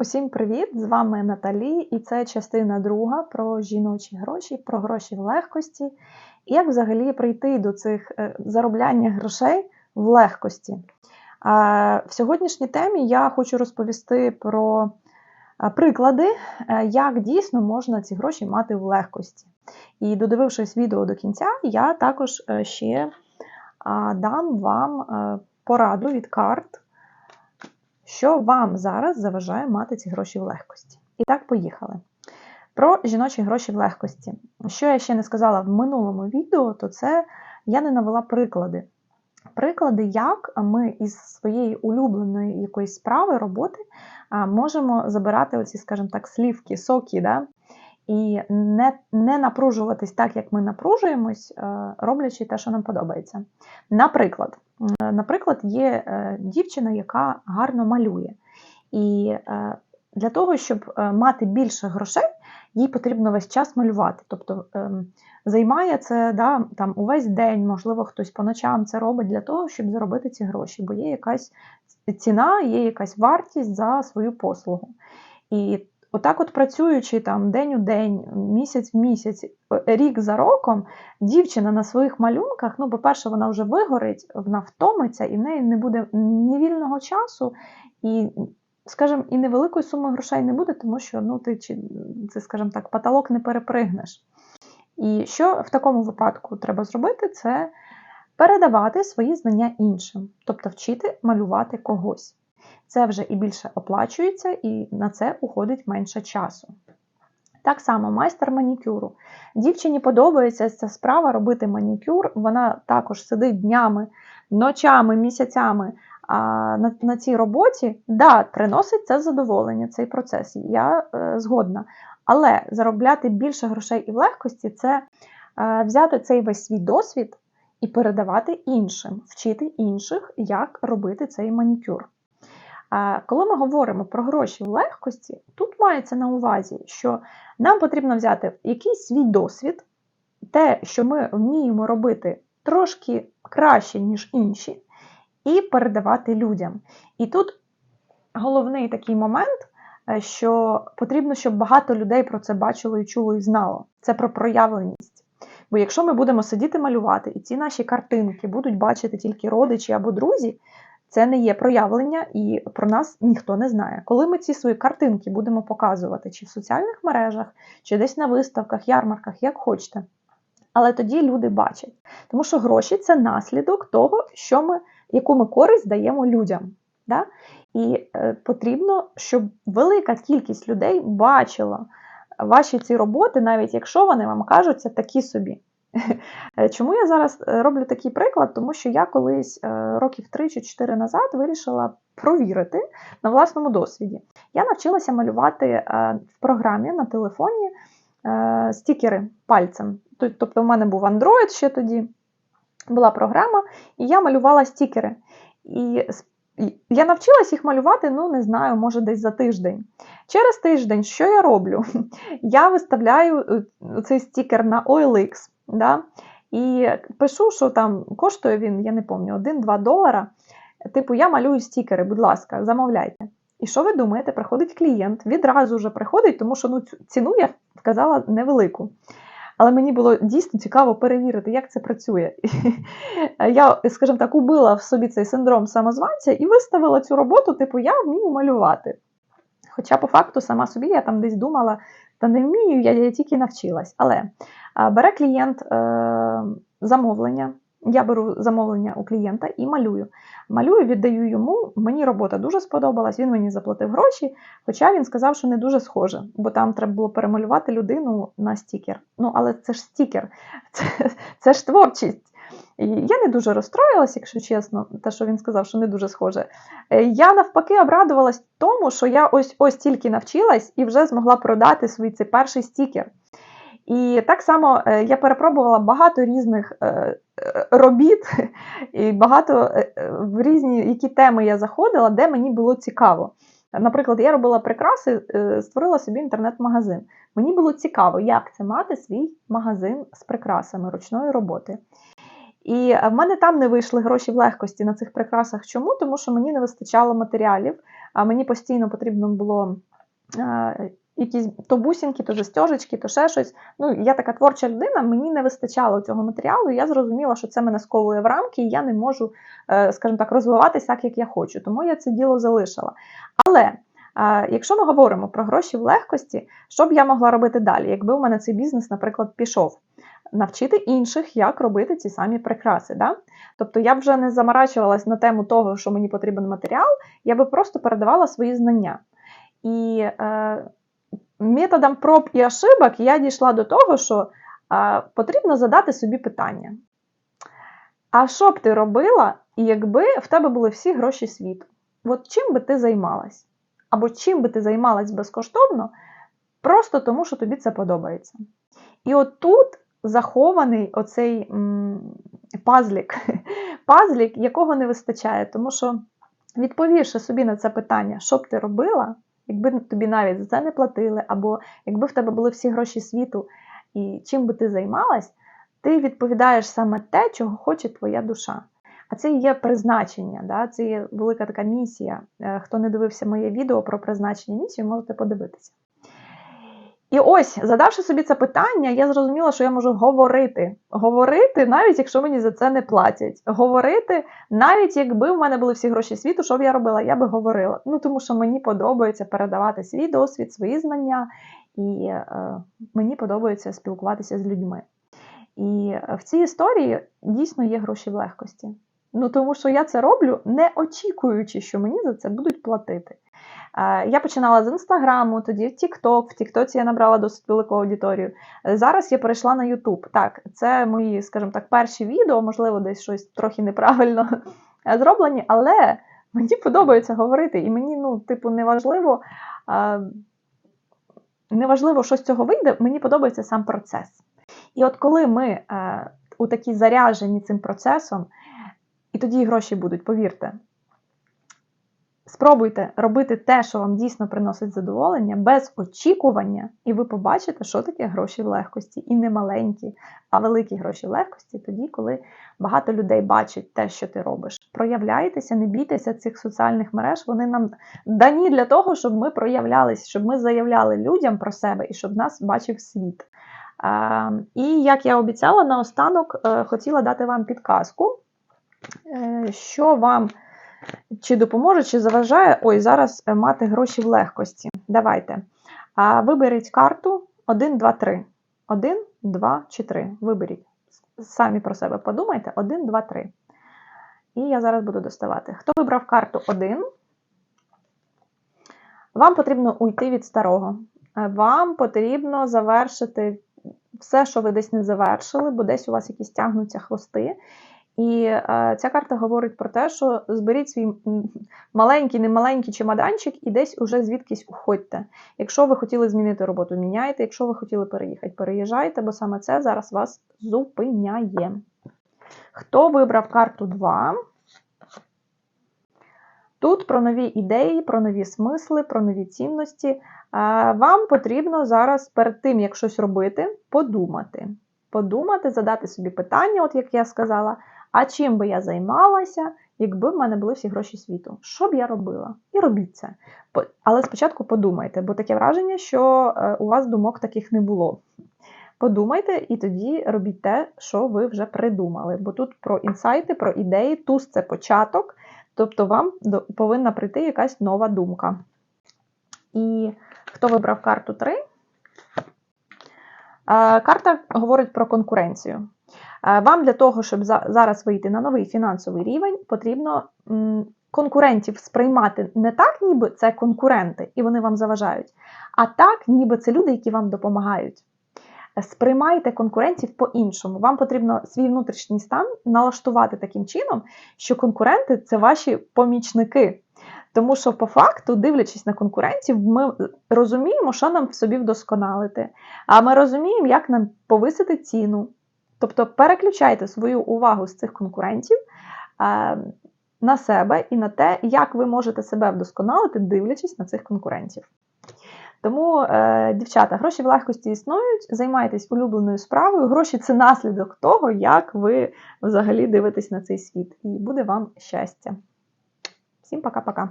Усім привіт! З вами Наталі, і це частина друга про жіночі гроші, про гроші в легкості, і як взагалі прийти до цих е, заробляння грошей в легкості. В сьогоднішній темі я хочу розповісти про приклади, е, як дійсно можна ці гроші мати в легкості. І додивившись відео до кінця, я також е, ще дам вам пораду від карт. Що вам зараз заважає мати ці гроші в легкості? І так, поїхали. Про жіночі гроші в легкості. Що я ще не сказала в минулому відео, то це я не навела приклади. Приклади, як ми із своєї улюбленої якоїсь справи, роботи можемо забирати оці, скажімо так, слівки, соки, да? І не не напружуватись так, як ми напружуємось, е, роблячи те, що нам подобається. Наприклад, наприклад, є е, дівчина, яка гарно малює. І е, для того, щоб мати більше грошей, їй потрібно весь час малювати. Тобто ем, займає це да, там, увесь день, можливо, хтось по ночам це робить для того, щоб заробити ці гроші, бо є якась ціна, є якась вартість за свою послугу. І Отак, от працюючи там день у день, місяць в місяць, е, рік за роком, дівчина на своїх малюнках, ну, по-перше, вона вже вигорить, вона втомиться, і в неї не буде ні вільного часу, і, скажімо, і невеликої суми грошей не буде, тому що ну, ти це, скажімо так, потолок не перепригнеш. І що в такому випадку треба зробити, це передавати свої знання іншим, тобто вчити малювати когось це вже і більше оплачується, і на це уходить менше часу. Так само майстер манікюру. Дівчині подобається ця справа робити манікюр, вона також сидить днями, ночами, місяцями на на цій роботі, да, приносить це задоволення, цей процес. Я е, згодна. Але заробляти більше грошей і в легкості це е, взяти цей весь свій досвід і передавати іншим, вчити інших, як робити цей манікюр. Коли ми говоримо про гроші в легкості, тут мається на увазі, що нам потрібно взяти якийсь свій досвід, те, що ми вміємо робити трошки краще, ніж інші, і передавати людям. І тут головний такий момент, е, що потрібно, щоб багато людей про це бачило і чуло і знало. Це про проявленість. Бо якщо ми будемо сидіти малювати, і ці наші картинки будуть бачити тільки родичі або друзі, це не є проявлення, і про нас ніхто не знає. Коли ми ці свої картинки будемо показувати, чи в соціальних мережах, чи десь на виставках, ярмарках, як хочете. Але тоді люди бачать. Тому що гроші це наслідок того, що ми, яку ми користь даємо людям. Да? І е, потрібно, щоб велика кількість людей бачила ваші ці роботи, навіть якщо вони вам кажуться такі собі. Е, чому я зараз е, роблю такий приклад? Тому що я колись е, років 3 чи 4 назад вирішила провірити на власному досвіді. Я навчилася малювати в програмі на телефоні стікери пальцем. Тобто, в мене був Android ще тоді, була програма, і я малювала стікери. І я навчилась їх малювати, ну, не знаю, може, десь за тиждень. Через тиждень, що я роблю? Я виставляю цей стікер на OLX. Да? І пишу, що там коштує він, я не пам'ятаю, 1-2 долара. Типу, я малюю стікери, будь ласка, замовляйте. І що ви думаєте? Приходить клієнт, відразу вже приходить, тому що ну, ціну я вказала невелику. Але мені було дійсно цікаво перевірити, як це працює. Я, скажімо так, убила в собі цей синдром самозванця і виставила цю роботу, типу, я вмію малювати. Хоча, по факту, сама собі я там десь думала, та не вмію, я, я тільки навчилась. Але бере клієнт е, замовлення. Я беру замовлення у клієнта і малюю. Малюю, віддаю йому. Мені робота дуже сподобалась, він мені заплатив гроші, хоча він сказав, що не дуже схоже, бо там треба було перемалювати людину на стікер. Ну, але це ж стікер, це, це ж творчість. Я не дуже розстроїлась, якщо чесно, те, що він сказав, що не дуже схоже. Е, я навпаки обрадувалась тому, що я ось ось тільки навчилась і вже змогла продати свій цей перший стікер. І так само е, я перепробувала багато різних е, робіт, і багато в різні які теми я заходила, де мені було цікаво. Наприклад, я робила прикраси, створила собі інтернет-магазин. Мені було цікаво, як це мати свій магазин з прикрасами ручної роботи. І в мене там не вийшли гроші в легкості на цих прикрасах. Чому? Тому що мені не вистачало матеріалів, а мені постійно потрібно було е, якісь то бусинки, то застежечки, то ще щось. Ну, я така творча людина, мені не вистачало цього матеріалу, і я зрозуміла, що це мене сковує в рамки, і я не можу, е, скажімо так, розвиватися так, як я хочу. Тому я це діло залишила. Але е, якщо ми говоримо про гроші в легкості, що б я могла робити далі, якби у мене цей бізнес, наприклад, пішов? Навчити інших, як робити ці самі прикраси. Да? Тобто я б вже не заморачувалась на тему того, що мені потрібен матеріал, я би просто передавала свої знання. І е, методом проб і ошибок я дійшла до того, що е, потрібно задати собі питання. А що б ти робила, якби в тебе були всі гроші світу? От чим би ти займалась? Або чим би ти займалась безкоштовно, просто тому, що тобі це подобається. І от тут захований оцей м, пазлік, пазлік, якого не вистачає, тому що, відповівши собі на це питання, що б ти робила, якби тобі навіть за це не платили, або якби в тебе були всі гроші світу, і чим би ти займалась, ти відповідаєш саме те, чого хоче твоя душа. А це є призначення, да? це є велика така місія. Е, хто не дивився моє відео про призначення місію, можете подивитися. І ось, задавши собі це питання, я зрозуміла, що я можу говорити. Говорити, навіть якщо мені за це не платять. Говорити, навіть якби в мене були всі гроші світу, що б я робила, я би говорила. Ну тому що мені подобається передавати свій досвід, свої знання, і е, мені подобається спілкуватися з людьми. І в цій історії дійсно є гроші в легкості. Ну тому що я це роблю, не очікуючи, що мені за це будуть платити. Я починала з інстаграму, тоді в Тікток. В Тіктоці я набрала досить велику аудиторію. Зараз я перейшла на Ютуб. Так, це мої, скажімо так, перші відео, можливо, десь щось трохи неправильно зроблені, але мені подобається говорити. І мені, ну, типу, неважливо, неважливо, що з цього вийде, мені подобається сам процес. І от коли ми е, у такій заряжені цим процесом, і тоді і гроші будуть, повірте. Спробуйте робити те, що вам дійсно приносить задоволення, без очікування, і ви побачите, що таке гроші в легкості. І не маленькі, а великі гроші в легкості тоді, коли багато людей бачать те, що ти робиш. Проявляйтеся, не бійтеся цих соціальних мереж. Вони нам дані для того, щоб ми проявлялися, щоб ми заявляли людям про себе і щоб нас бачив світ. І як я обіцяла, наостанок е, хотіла дати вам підказку, що вам. Чи допоможе, чи заважає ой, зараз е, мати гроші в легкості. Давайте. А, Виберіть карту 1, 2, 3. 1, 2 чи 3. Виберіть. Самі про себе подумайте. 1, 2, 3. І я зараз буду доставати. Хто вибрав карту 1? Вам потрібно уйти від старого. Е, вам потрібно завершити все, що ви десь не завершили, бо десь у вас якісь тягнуться хвости. І е, ця карта говорить про те, що зберіть свій маленький, немаленький чемоданчик і десь уже звідкись уходьте. Якщо ви хотіли змінити роботу, міняйте. Якщо ви хотіли переїхати, переїжджайте, бо саме це зараз вас зупиняє. Хто вибрав карту 2? Тут про нові ідеї, про нові смисли, про нові цінності. Е, вам потрібно зараз перед тим, як щось робити, подумати. Подумати, задати собі питання, от як я сказала. А чим би я займалася, якби в мене були всі гроші світу? Що б я робила? І робіть це. Але спочатку подумайте, бо таке враження, що е, у вас думок таких не було. Подумайте і тоді робіть те, що ви вже придумали. Бо тут про інсайти, про ідеї, туз це початок, тобто вам повинна прийти якась нова думка. І хто вибрав карту 3? Е, карта говорить про конкуренцію. Е, вам для того, щоб зараз вийти на новий фінансовий рівень, потрібно конкурентів сприймати не так, ніби це конкуренти, і вони вам заважають, а так, ніби це люди, які вам допомагають. Сприймайте конкурентів по-іншому. Вам потрібно свій внутрішній стан налаштувати таким чином, що конкуренти це ваші помічники. Тому що, по факту, дивлячись на конкурентів, ми розуміємо, що нам в собі вдосконалити. А ми розуміємо, як нам повисити ціну, Тобто переключайте свою увагу з цих конкурентів е, на себе і на те, як ви можете себе вдосконалити, дивлячись на цих конкурентів. Тому, е, дівчата, гроші в легкості існують, займайтесь улюбленою справою. Гроші це наслідок того, як ви взагалі дивитесь на цей світ. І буде вам щастя. Всім пока-пока.